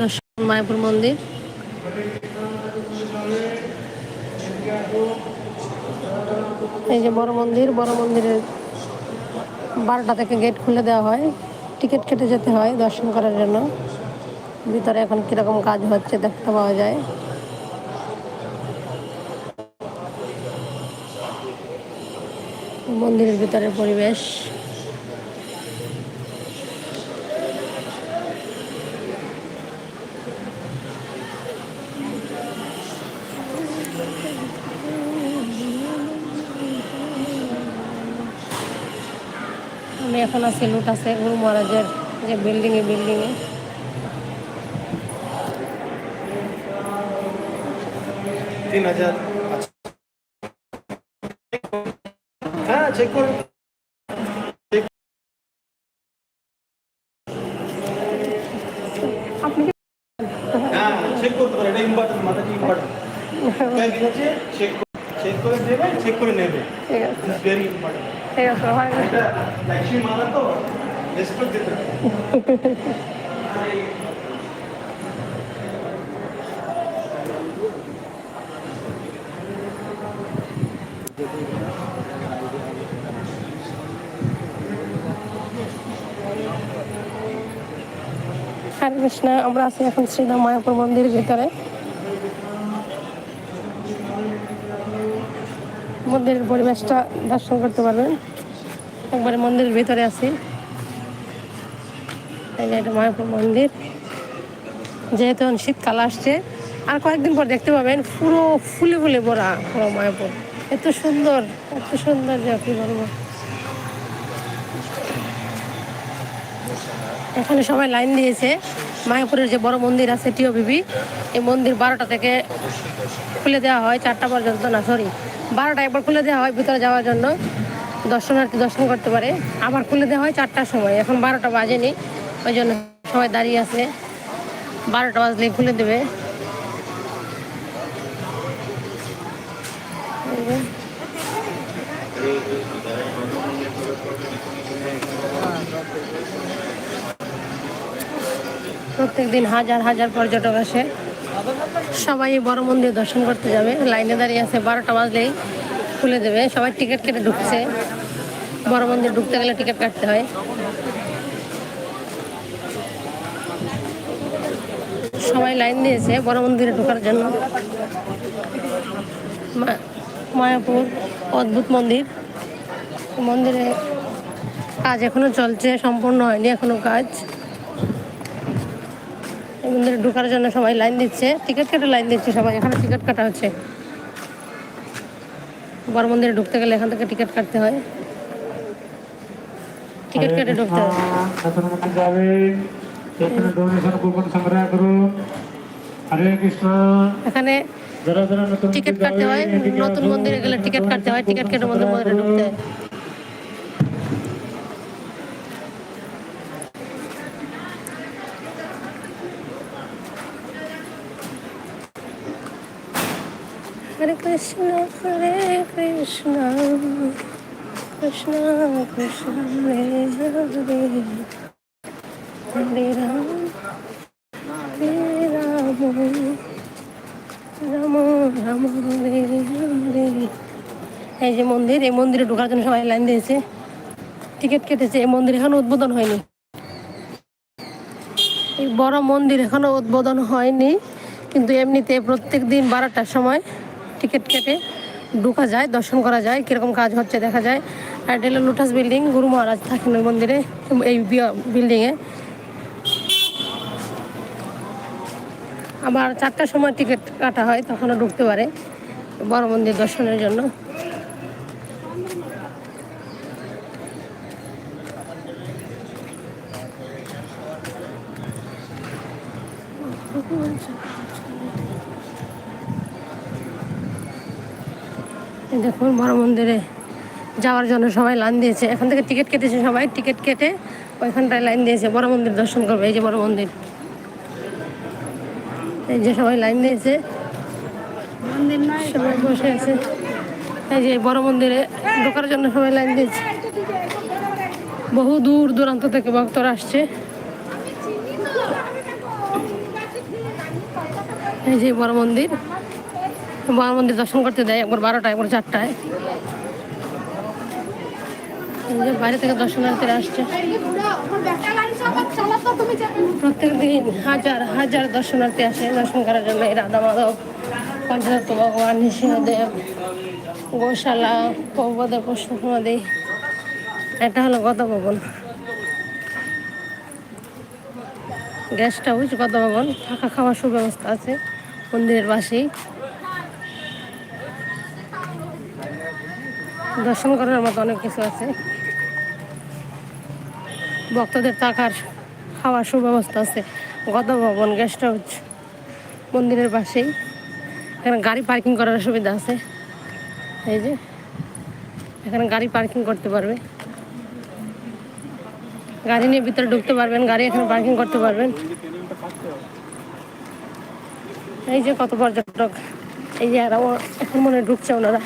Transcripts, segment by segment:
দর্শন মায়াপুর মন্দির। এই যে বড় মন্দির, বড় মন্দিরের বারোটা থেকে গেট খুলে দেওয়া হয়। টিকিট কেটে যেতে হয় দর্শন করার জন্য। ভিতরে এখন কীরকম কাজ হচ্ছে দেখতে পাওয়া যায়। মন্দিরের ভিতরের পরিবেশ। এখন আছি লুটাসে গুরু মহারাজের যে বিল্ডিংয়ে বিল্ডিংয়ে তিন হাজার আচ্ছা। হ্যাঁ চেক করুন। হ্যাঁ চেক করতে পারে এটা ইম্পর্টেন্ট মাথাটি ইম্পর্টেন্ট চেক চেক করে দেবে চেক করে নেবে। ঠিক আছে। ভেরি ইম্পর্টেন্ট ঠিক আছে লক্ষ্মী মালা তো রেসপেক্ট দিতে হরে কৃষ্ণ আমরা আছি এখন শ্রীরাম মায়াপুর মন্দিরের ভিতরে। মন্দিরের পরিবেশটা দর্শন করতে পারবেন। একবারে মন্দিরের ভিতরে আছি। এটা মায়াপুর মন্দির। যেহেতু শীতকাল আসছে, আর কয়েকদিন পর দেখতে পাবেন পুরো ফুলে ফুলে ভরা পুরো মায়াপুর। এত সুন্দর এত সুন্দর যে কি বলব। এখানে সবাই লাইন দিয়েছে, মায়াপুরের যে বড় মন্দির আছে টিও বিবি এই মন্দির বারোটা থেকে খুলে দেওয়া হয়, চারটা পর্যন্ত না সরি বারোটা একবার খুলে দেওয়া হয় ভিতরে যাওয়ার জন্য। দর্শনার্থী দর্শন করতে পারে। আবার খুলে দেওয়া হয় চারটার সময়। এখন বারোটা বাজেনি। ওই জন্য সবাই দাঁড়িয়ে আছে। বারোটা বাজলেই খুলে দেবে। প্রত্যেক দিন হাজার হাজার পর্যটক আসে। সবাই বড় মন্দির দর্শন করতে যাবে। লাইনে দাঁড়িয়ে আছে, বারোটা বাজলেই খুলে দেবে। সবাই টিকিট কেটে ঢুকছে। বড় মন্দির ঢুকতে গেলে টিকিট কাটতে হয়। সবাই লাইন দিয়েছে বড় মন্দিরে ঢোকার জন্য। মায়াপুর, অদ্ভুত মন্দির। মন্দিরে কাজ এখনও চলছে, সম্পূর্ণ হয়নি এখনও কাজ। মন্দিরে ঢোকার জন্য সবাই লাইন দিচ্ছে। টিকিট কেটে লাইন দিচ্ছে সবাই। এখানে টিকিট কাটা হচ্ছে। বড় মন্দিরে ঢুকতে গেলে এখান থেকে টিকিট কাটতে হয়। টিকিট কেটে ঢুকতে হয়। এখানে সংগ্রহ করুন। হরে কৃষ্ণ। এখানে যারা যারা নতুন টিকিট কাটতে হয় নতুন মন্দিরে গেলে টিকিট কাটতে হয়। টিকিট কেটে মন্দির মন্দিরে ঢুকতে হয় হরে কৃষ্ণ, হরে কৃষ্ণ কৃষ্ণ কৃষ্ণ, হরে হরে। হরে রাম হরে রাম রাম রাম, হরে হরে। এই যে মন্দির, এই মন্দিরে ঢোকার জন্য সবাই লাইন দিয়েছে। টিকিট কেটেছে, এই মন্দির এখনও উদ্বোধন হয়নি। এই বড় মন্দির এখনও উদ্বোধন হয়নি, কিন্তু এমনিতে প্রত্যেক দিন বারোটার সময় টিকিট কেটে ঢুকা যায়, দর্শন করা যায়, কীরকম কাজ হচ্ছে দেখা যায়। আর এটা হলো লোটাস বিল্ডিং, গুরু মহারাজ থাকেন ওই মন্দিরে, এই বিল্ডিংয়ে। আবার চারটার সময় টিকিট কাটা হয়, তখনও ঢুকতে পারে বড় মন্দির দর্শনের জন্য। দেখুন বড় মন্দিরে যাওয়ার জন্য সবাই লাইন দিয়েছে। এখান থেকে টিকিট কেটেছে সবাই টিকিট কেটে ওইখানটায় লাইন দিয়েছে বড় মন্দির দর্শন করবে এই যে বড় মন্দির এই যে সবাই লাইন দিয়েছে। সবাই বসে আছে। এই যে বড় মন্দিরে ঢোকার জন্য সবাই লাইন দিয়েছে। বহু দূর দূরান্ত থেকে ভক্তরা আসছে। এই যে বড় মন্দির বড় মন্দির দর্শন করতে দেয়, একবার বারোটায়, একবার চারটায়। বাইরে থেকে দর্শনার্থীরা আসছে। প্রত্যেক দিন হাজার হাজার দর্শনার্থী আসে দর্শন করার জন্য। এই রাধা মাধব পঞ্চদত্ত ভগবান নৃসিংহদেব গোশালা প্রশ্ন সমাধি। এটা হলো গত ভবন গ্যাসটা হাউস গত ভবন থাকা খাওয়ার সুব্যবস্থা আছে। মন্দিরের পাশেই দর্শন করার মতো অনেক কিছু আছে। ভক্তদের থাকার, খাওয়ার সুব্যবস্থা আছে। গত ভবন গেস্ট হাউস মন্দিরের পাশেই। এখানে গাড়ি পার্কিং করার সুবিধা আছে। এই যে, এখানে গাড়ি পার্কিং করতে পারবে। গাড়ি নিয়ে ভিতরে ঢুকতে পারবেন, গাড়ি এখানে পার্কিং করতে পারবেন। এই যে কত পর্যটক, এই যে এরা এখন মনে ঢুকছে ওনারা।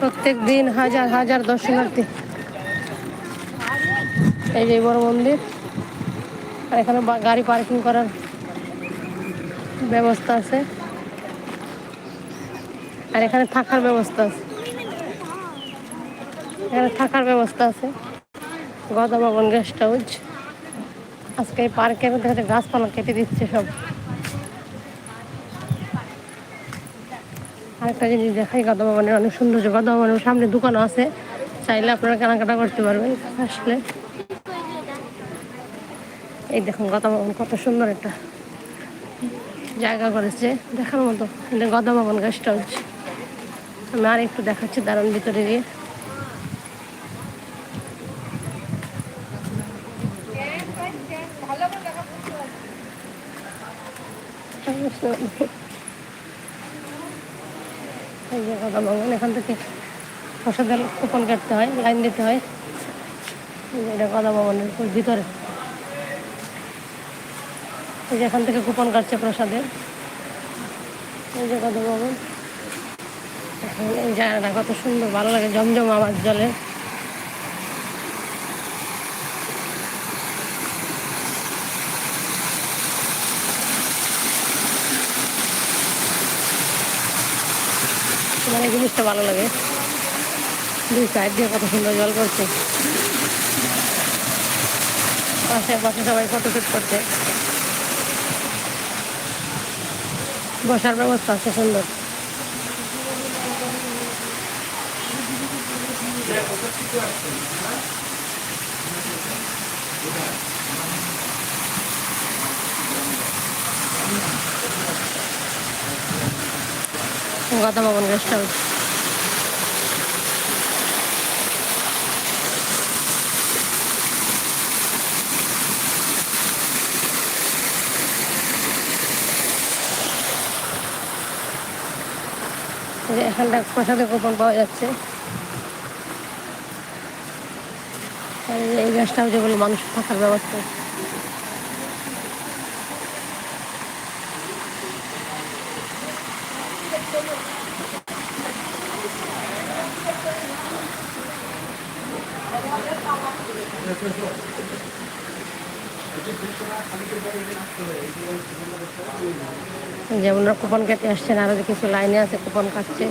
প্রত্যেক দিন হাজার হাজার দর্শনার্থী। এই যে বড় মন্দির। আর এখানে গাড়ি পার্কিং করার ব্যবস্থা আছে। আর এখানে থাকার ব্যবস্থা আছে। এখানে থাকার ব্যবস্থা আছে। গদা ভবন গেস্ট হাউস। আজকে এই পার্কের মধ্যে গাছপালা কেটে দিচ্ছে সব। আরেকটা জিনিস দেখাই গদা ভবনের অনেক সৌন্দর্য। গদা ভবনের সামনে দোকানও আছে, চাইলে আপনারা কেনাকাটা করতে পারবেন আসলে। এই দেখুন গদা ভবন কত সুন্দর একটা জায়গা করেছে, দেখার মতো। গদা ভবন গেস্ট হাউস আমি আর একটু দেখাচ্ছি দারুণ ভিতরে গিয়ে। এই যে গদা ভবন এখান থেকে প্রসাদের কুপন কাটতে হয়, লাইন দিতে হয়। এটা গদা ভবনের ভিতরে। এই যে এখান থেকে কুপন কাটছে প্রসাদের এই যে গদা ভবন এই জায়গাটা কত সুন্দর, ভালো লাগে, জমজম আওয়াজ জলে। মানে জিনিসটা ভালো লাগে। দুই সাইড দিয়ে কত সুন্দর জল করছে পাশে বসে সবাই ফটো শুট করছে। বসার ব্যবস্থা আছে সুন্দর। গদা ভবন গেস্ট হাউস এখানটা প্রসাদের কুপন পাওয়া যাচ্ছে। এই যে এই গ্যাসটা হচ্ছে বলে মানুষ থাকার ব্যবস্থা। যেমন কুপন কেটে আসছেন আরও যে কিছু লাইনে আছে কুপন কাটছে।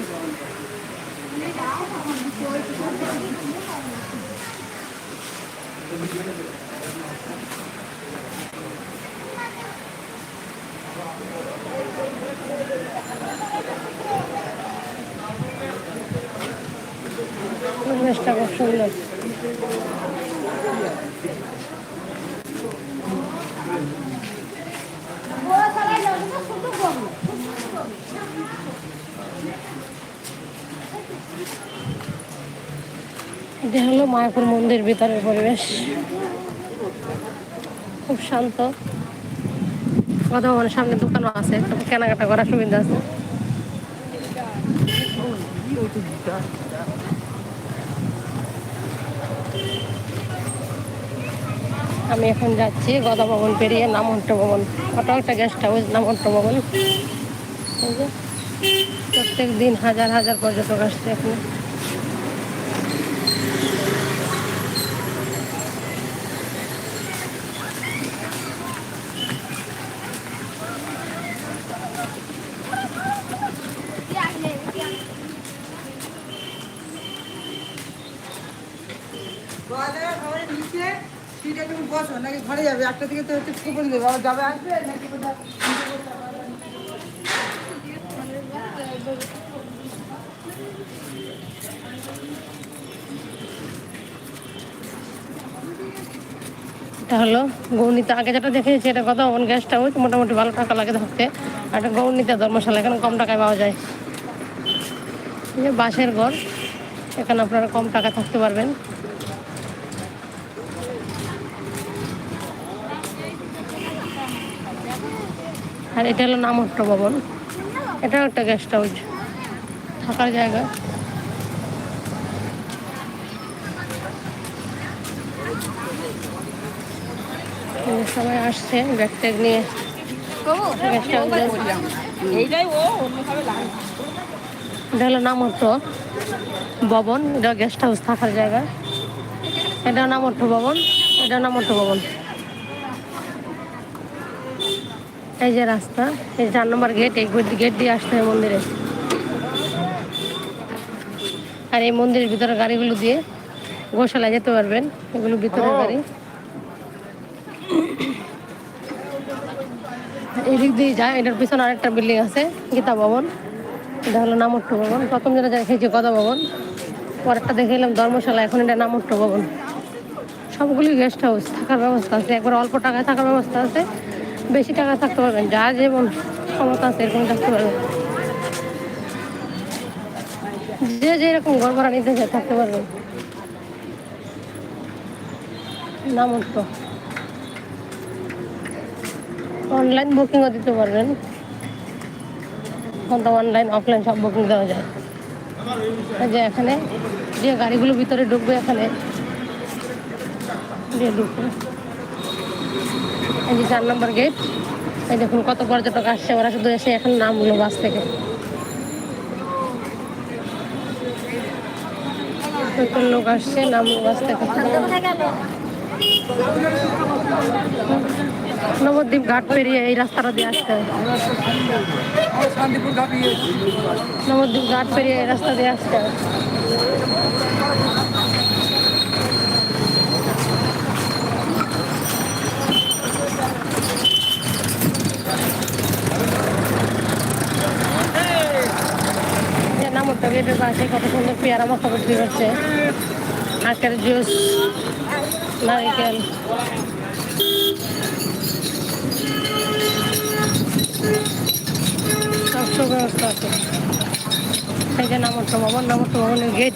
পরিবেশটা খুব সুন্দর। এটা হলো মায়াপুর মন্দির ভিতরের পরিবেশ। খুব শান্ত। কথা মানে সামনে দোকানও আছে কেনাকাটা করার সুবিধা আছে। আমি এখন যাচ্ছি গদা ভবন পেরিয়ে নামহট্ট ভবন। ওটাও একটা গেস্ট হাউস নামহট্ট ভবন। প্রত্যেক দিন হাজার হাজার পর্যটক আসছে এখানে। একটা দিকে তো হচ্ছে কুপন দেবে আবার যাবে আসবে নাকি এটা হলো গৌরনীতে আগে যেটা দেখেছি এটা কত ভবন গ্যাসটা, ওই মোটামুটি ভালো টাকা লাগে থাকতে আর এটা ধর্মশালা, এখানে কম টাকায় পাওয়া যায়। বাঁশের ঘর, এখানে আপনারা কম টাকা থাকতে পারবেন। আর এটা হলো নামহট্ট ভবন। এটাও একটা গেস্ট হাউস থাকার জায়গা। সবাই আসছে ব্যাগ ট্যাগ নিয়ে। গেস্ট হাউসে এটা হলো নামহট্ট ভবন। এটা গেস্ট হাউস থাকার জায়গা। এটা নামহট্ট ভবন। এটা নামহট্ট ভবন। এই যে রাস্তা এই চার নম্বর গেট এই গেট দিয়ে আসতে হয় মন্দিরে। আর এই মন্দিরের ভিতরে গাড়িগুলো দিয়ে গোশালায় যেতে পারবেন এগুলো ভিতরের গাড়ি। এদিক দিয়ে যায় এটার পিছনে আরেকটা বিল্ডিং আছে গীতা ভবন। এটা হলো নামট্ট ভবন। প্রথম যেটা দেখেছি গদা ভবন। পরেরটা দেখে এলাম ধর্মশালা এখন এটা নামট্ট ভবন। সবগুলি গেস্ট হাউস থাকার ব্যবস্থা আছে। একবার অল্প টাকায় থাকার ব্যবস্থা আছে। বেশি টাকা থাকতে পারবেন, যা যেমন ক্ষমতা আছে এরকম থাকতে পারবেন। যে যেরকম ঘর ভাড়া নিতে চায় থাকতে পারবেন। নামট্ট অনলাইন বুকিংও দিতে পারবেন। এখন তো অনলাইন অফলাইন সব বুকিং দেওয়া যায়। যে এখানে যে গাড়িগুলো ভিতরে ঢুকবে এখানে। ঢুকবে। এই যে চার নম্বর গেট এই দেখুন কত পর্যটক আসছে ওরা শুধু এসে এখন নামলো বাস থেকে। লোক আসছে নামলো বাস থেকে। নবদ্বীপ ঘাট পেরিয়ে এই রাস্তাটা দিয়ে আসতে হয় নবদ্বীপ ঘাট পেরিয়ে এই রাস্তা দিয়ে আসতে হয় পাশে কত সুন্দর পেয়ারা মাখা বিক্রি করছে আখের জুস, নারিকেল। সব আছে। এই যে গেট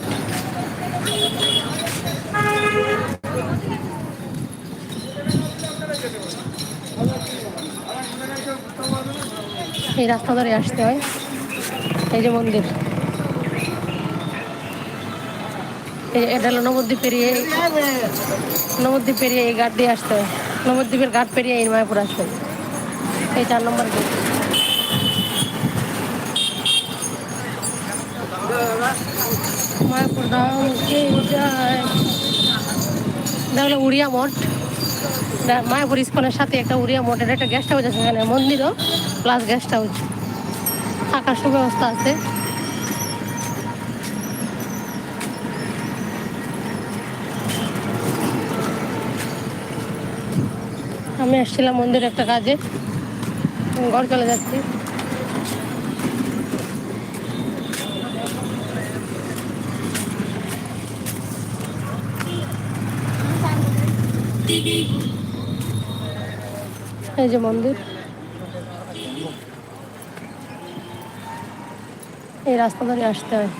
এই রাস্তা ধরে আসতে হয়। এই যে মন্দির এই- এটা হলো নবদ্বীপ পেরিয়ে নবদ্বীপ পেরিয়ে এই ঘাট দিয়ে আসতে হয়। নবদ্বীপের ঘাট পেরিয়ে এই মায়াপুর আসতে হয়। এই চার নম্বর গেট। মায়াপুর ধাম কে যায়? এটা হলো উড়িয়া মঠ। মায়াপুর ইস্কনের সাথে একটা উড়িয়া মঠ এটা একটা গেস্ট হাউস আছে এখানে, মন্দিরও প্লাস গেস্ট হাউস থাকার সুব্যবস্থা আছে। আমি আসছিলাম মন্দিরে একটা কাজে। ঘর চলে যাচ্ছি। এই যে মন্দির। এই রাস্তা ধরে আসতে হয়।